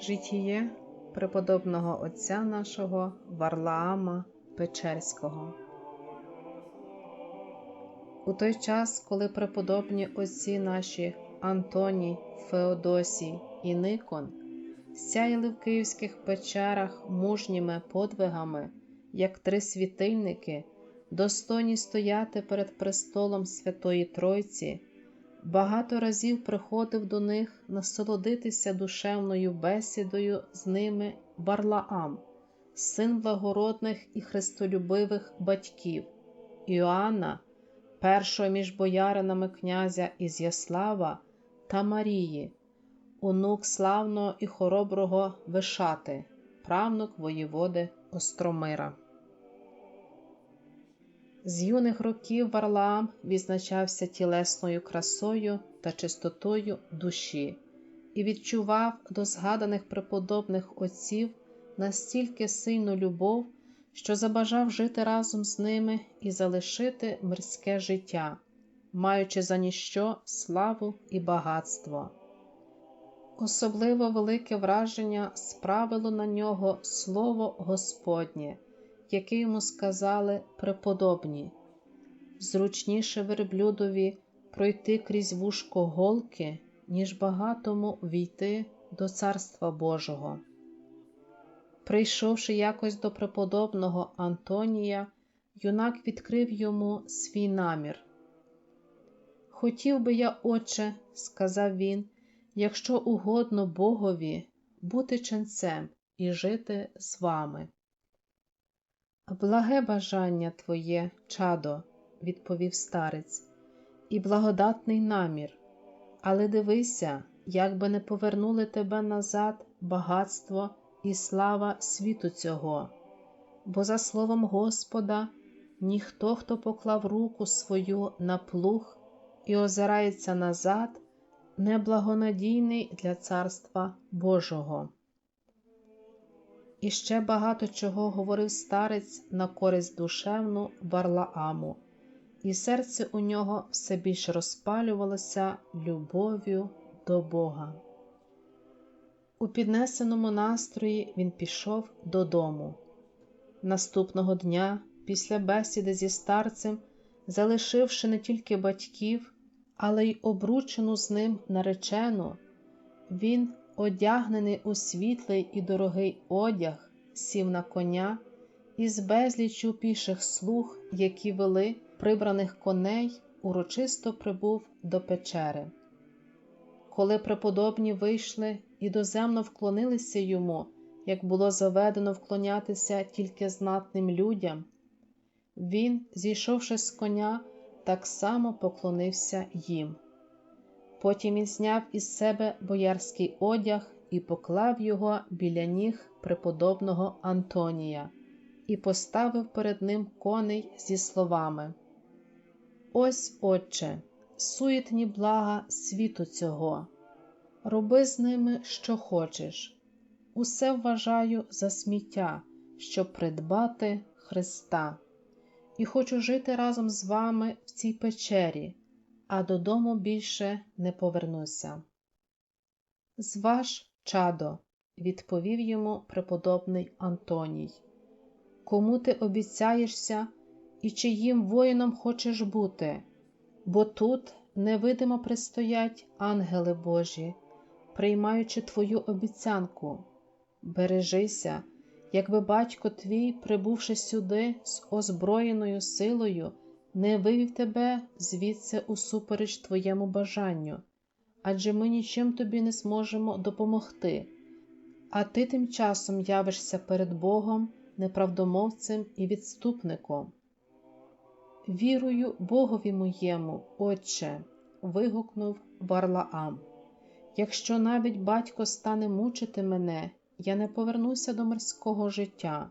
Житіє преподобного отця нашого Варлаама Печерського. У той час, коли преподобні отці наші Антоній, Феодосій і Никон сяяли в київських печерах мужніми подвигами, як три світильники, достойні стояти перед престолом Святої Тройці, багато разів приходив до них насолодитися душевною бесідою з ними Варлаам, син благородних і христолюбивих батьків, Іоанна, першого між бояринами князя Ізяслава та Марії, онук славного і хороброго Вишати, правнук воєводи Остромира. З юних років Варлаам відзначався тілесною красою та чистотою душі і відчував до згаданих преподобних отців настільки сильну любов, що забажав жити разом з ними і залишити мирське життя, маючи за ніщо славу і багатство. Особливо велике враження справило на нього слово Господнє яке йому сказали преподобні, зручніше верблюдові пройти крізь вушко голки, ніж багатому війти до Царства Божого. Прийшовши якось до преподобного Антонія, юнак відкрив йому свій намір. Хотів би я, Отче, сказав він, якщо угодно Богові, бути ченцем і жити з вами. Благе бажання твоє, чадо, відповів старець, і благодатний намір, але дивися, як би не повернули тебе назад багатство і слава світу цього, бо, за словом Господа, ніхто, хто поклав руку свою на плуг і озирається назад, неблагонадійний для Царства Божого. І ще багато чого говорив старець на користь душевну Варлааму, і серце у нього все більше розпалювалося любов'ю до Бога. У піднесеному настрої він пішов додому. Наступного дня, після бесіди зі старцем, залишивши не тільки батьків, але й обручену з ним наречену, він одягнений у світлий і дорогий одяг, сів на коня і з безліччю піших слуг, які вели прибраних коней, урочисто прибув до печери. Коли преподобні вийшли і доземно вклонилися йому, як було заведено вклонятися тільки знатним людям, він, зійшовши з коня, так само поклонився їм. Потім він зняв із себе боярський одяг і поклав його біля ніг преподобного Антонія і поставив перед ним коней зі словами: Ось, Отче, суетні блага світу цього, роби з ними, що хочеш, усе вважаю за сміття, щоб придбати Христа, і хочу жити разом з вами в цій печері а додому більше не повернуся. Зваж, чадо, відповів йому преподобний Антоній, кому ти обіцяєшся і чиїм воїном хочеш бути, бо тут невидимо пристоять ангели Божі, приймаючи твою обіцянку. Бережися, якби батько твій, прибувши сюди з озброєною силою, не вивів тебе звідси усупереч твоєму бажанню, адже ми нічим тобі не зможемо допомогти, а ти тим часом явишся перед Богом, неправдомовцем і відступником. Вірую Богові моєму, Отче, вигукнув Варлаам. Якщо навіть батько стане мучити мене, я не повернуся до мирського життя.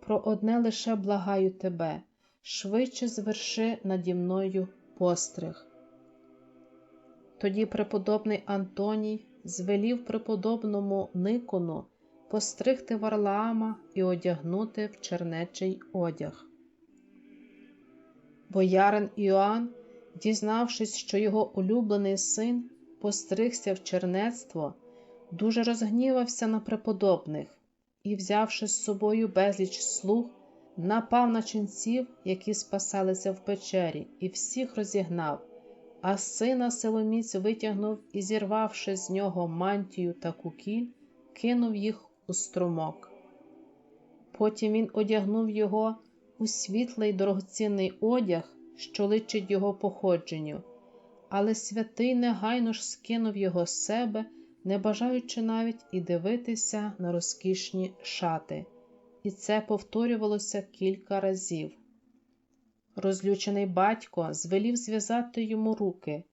Про одне лише благаю тебе швидше зверши наді мною постриг. Тоді преподобний Антоній звелів преподобному Никону постригти Варлаама і одягнути в чернечий одяг. Боярин Іоанн, дізнавшись, що його улюблений син постригся в чернецтво, дуже розгнівався на преподобних і, взявши з собою безліч слуг, напав на ченців, які спасалися в печері, і всіх розігнав, а сина силоміць витягнув і, зірвавши з нього мантію та кукіль, кинув їх у струмок. Потім він одягнув його у світлий дорогоцінний одяг, що личить його походженню, але святий негайно ж скинув його з себе, не бажаючи навіть і дивитися на розкішні шати, і це повторювалося кілька разів. Розлючений батько звелів зв'язати йому руки,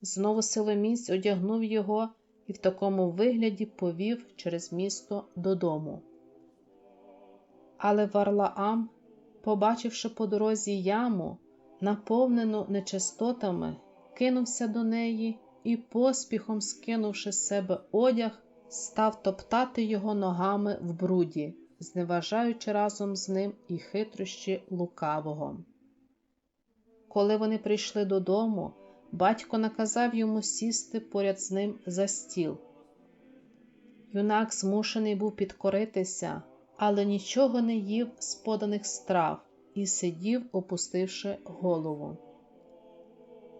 знову силоміць одягнув його і в такому вигляді повів через місто додому. Але Варлаам, побачивши по дорозі яму, наповнену нечистотами, кинувся до неї і, поспіхом скинувши з себе одяг, став топтати його ногами в бруді, зневажаючи разом з ним і хитрощі лукавого. Коли вони прийшли додому, батько наказав йому сісти поряд з ним за стіл. Юнак змушений був підкоритися, але нічого не їв з поданих страв і сидів, опустивши голову.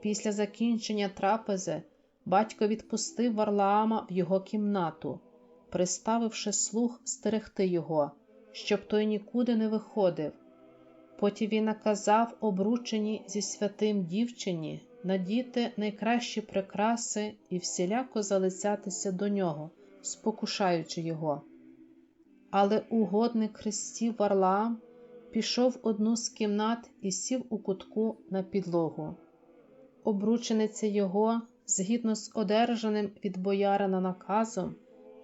Після закінчення трапези батько відпустив Варлаама в його кімнату, приставивши слух стерегти його, щоб той нікуди не виходив. Потім він наказав обрученій зі святим дівчині надіти найкращі прикраси і всіляко залицятися до нього, спокушаючи його. Але угодник хрестів Варлаам пішов в одну з кімнат і сів у кутку на підлогу. Обручениця його, згідно з одержаним від боярина наказом,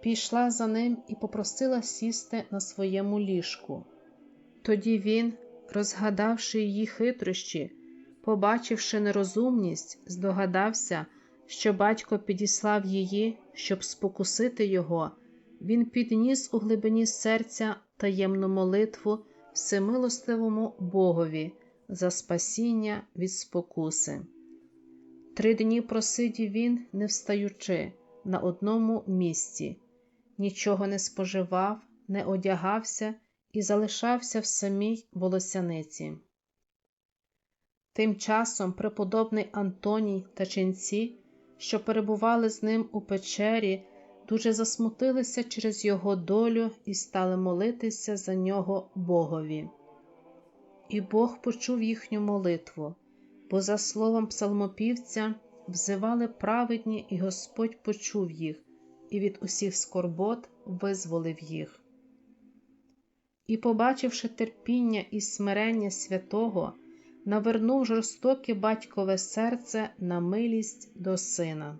пішла за ним і попросила сісти на своєму ліжку. Тоді він, розгадавши її хитрощі, побачивши нерозумність, здогадався, що батько підіслав її, щоб спокусити його, він підніс у глибині серця таємну молитву всемилостивому Богові за спасіння від спокуси. Три дні просидів він, не встаючи, на одному місці, нічого не споживав, не одягався і залишався в самій волосяниці. Тим часом преподобний Антоній та ченці, що перебували з ним у печері, дуже засмутилися через його долю і стали молитися за нього Богові. І Бог почув їхню молитву, бо, за словом псалмопівця, взивали праведні, і Господь почув їх, і від усіх скорбот визволив їх. І, побачивши терпіння і смирення святого, навернув жорстоке батькове серце на милість до сина.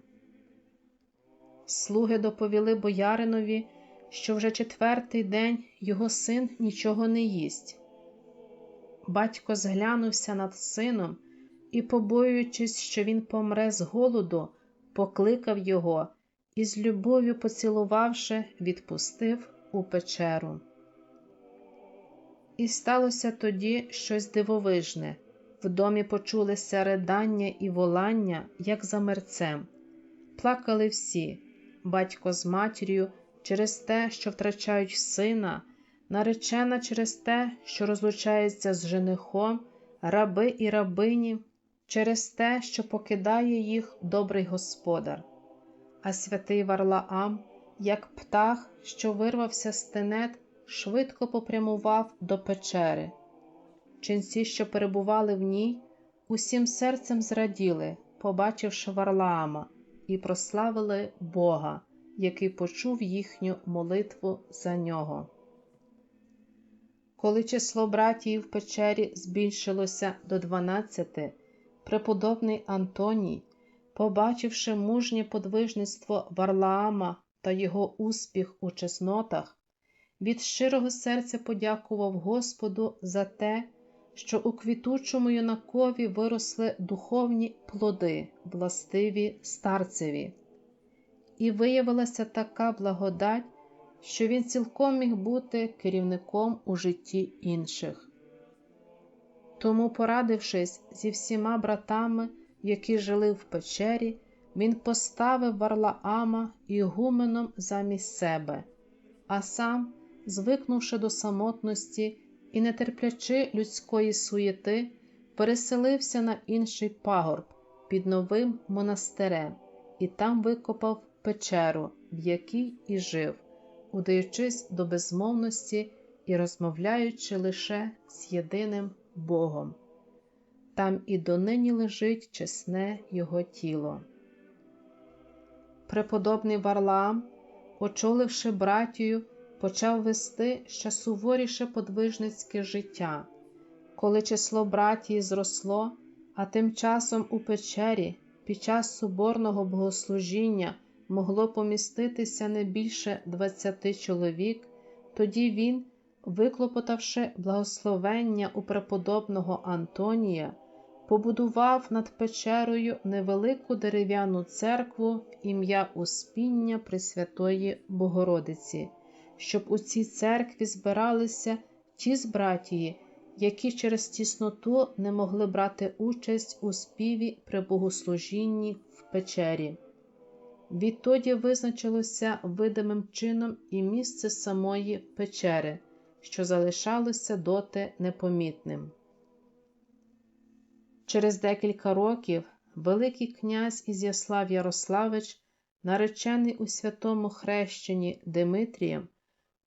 Слуги доповіли бояринові, що вже четвертий день його син нічого не їсть. Батько зглянувся над сином і, побоюючись, що він помре з голоду, покликав його і, з любов'ю поцілувавши, відпустив у печеру. І сталося тоді щось дивовижне. В домі почулися ридання і волання, як за мерцем. Плакали всі батько з матір'ю через те, що втрачають сина, наречена через те, що розлучається з женихом, раби і рабині, через те, що покидає їх добрий господар. А святий Варлаам, як птах, що вирвався з тенет, швидко попрямував до печери. Ченці, що перебували в ній, усім серцем зраділи, побачивши Варлаама, і прославили Бога, який почув їхню молитву за нього. Коли число братів в печері збільшилося до дванадцяти, преподобний Антоній, побачивши мужнє подвижництво Варлаама та його успіх у чеснотах, від щирого серця подякував Господу за те, що у квітучому юнакові виросли духовні плоди, властиві старцеві, і виявилася така благодать, що він цілком міг бути керівником у житті інших. Тому, порадившись зі всіма братами, які жили в печері, він поставив Варлаама ігуменом замість себе, а сам, звикнувши до самотності і не терплячи людської суєти, переселився на інший пагорб під новим монастирем і там викопав печеру, в якій і жив, удаючись до безмовності і розмовляючи лише з єдиним Богом. Там і донині лежить чесне його тіло. Преподобний Варлаам, очоливши братію, почав вести ще суворіше подвижницьке життя. Коли число братії зросло, а тим часом у печері під час соборного богослужіння могло поміститися не більше двадцяти чоловік, тоді він, виклопотавши благословення у преподобного Антонія, побудував над печерою невелику дерев'яну церкву в ім'я Успіння Пресвятої Богородиці, щоб у цій церкві збиралися ті з братії, які через тісноту не могли брати участь у співі при богослужінні в печері. Відтоді визначилося видимим чином і місце самої печери, що залишалося доти непомітним. Через декілька років Великий князь Ізяслав Ярославич, наречений у святому хрещенні Димитрієм,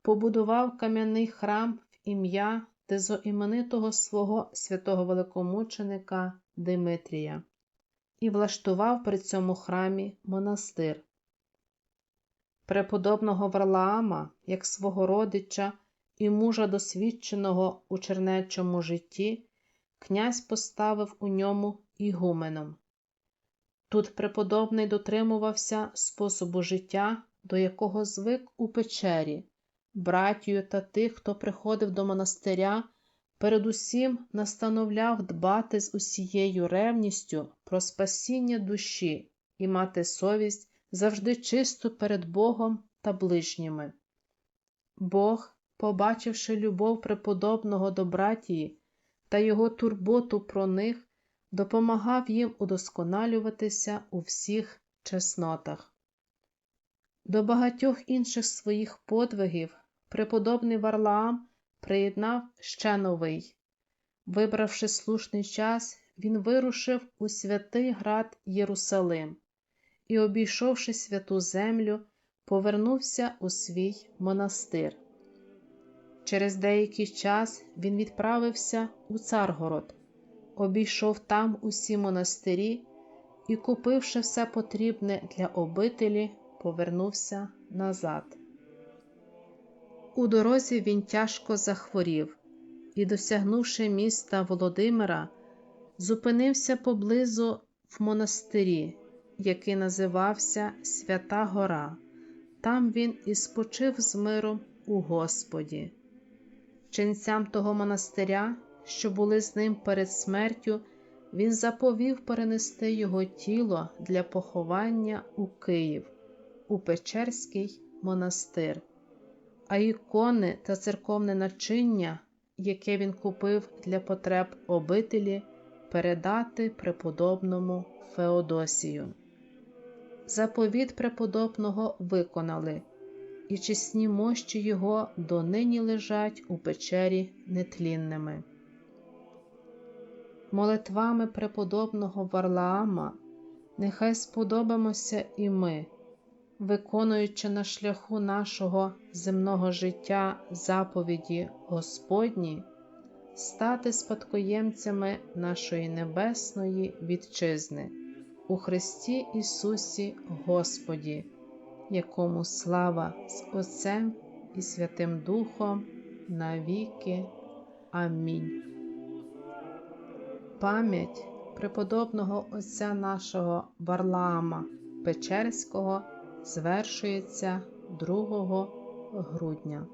побудував кам'яний храм в ім'я тезоіменитого свого святого великомученика Димитрія і влаштував при цьому храмі монастир. Преподобного Варлаама, як свого родича і мужа досвідченого у чернечому житті, князь поставив у ньому ігуменом. Тут преподобний дотримувався способу життя, до якого звик у печері, братію та тих, хто приходив до монастиря, передусім настановляв дбати з усією ревністю про спасіння душі і мати совість завжди чисту перед Богом та ближніми. Бог, побачивши любов преподобного до братії та його турботу про них, допомагав їм удосконалюватися у всіх чеснотах. До багатьох інших своїх подвигів преподобний Варлаам приєднав ще новий. Вибравши слушний час, він вирушив у святий град Єрусалим і, обійшовши святу землю, повернувся у свій монастир. Через деякий час він відправився у Царгород, обійшов там усі монастирі і, купивши все потрібне для обителі, повернувся назад. У дорозі він тяжко захворів і, досягнувши міста Володимира, зупинився поблизу в монастирі, який називався Свята Гора. Там він і спочив з миром у Господі. Ченцям того монастиря, що були з ним перед смертю, він заповів перенести його тіло для поховання у Київ, у Печерський монастир а ікони та церковне начиння, яке він купив для потреб обителі, передати преподобному Феодосію. Заповіт преподобного виконали, і чесні мощі його донині лежать у печері нетлінними. Молитвами преподобного Варлаама нехай сподобаємося і ми виконуючи на шляху нашого земного життя заповіді Господні, стати спадкоємцями нашої небесної вітчизни у Христі Ісусі Господі, якому слава з Отцем і Святим Духом навіки. Амінь. Пам'ять преподобного Отця нашого Варлаама Печерського звершується 2 грудня.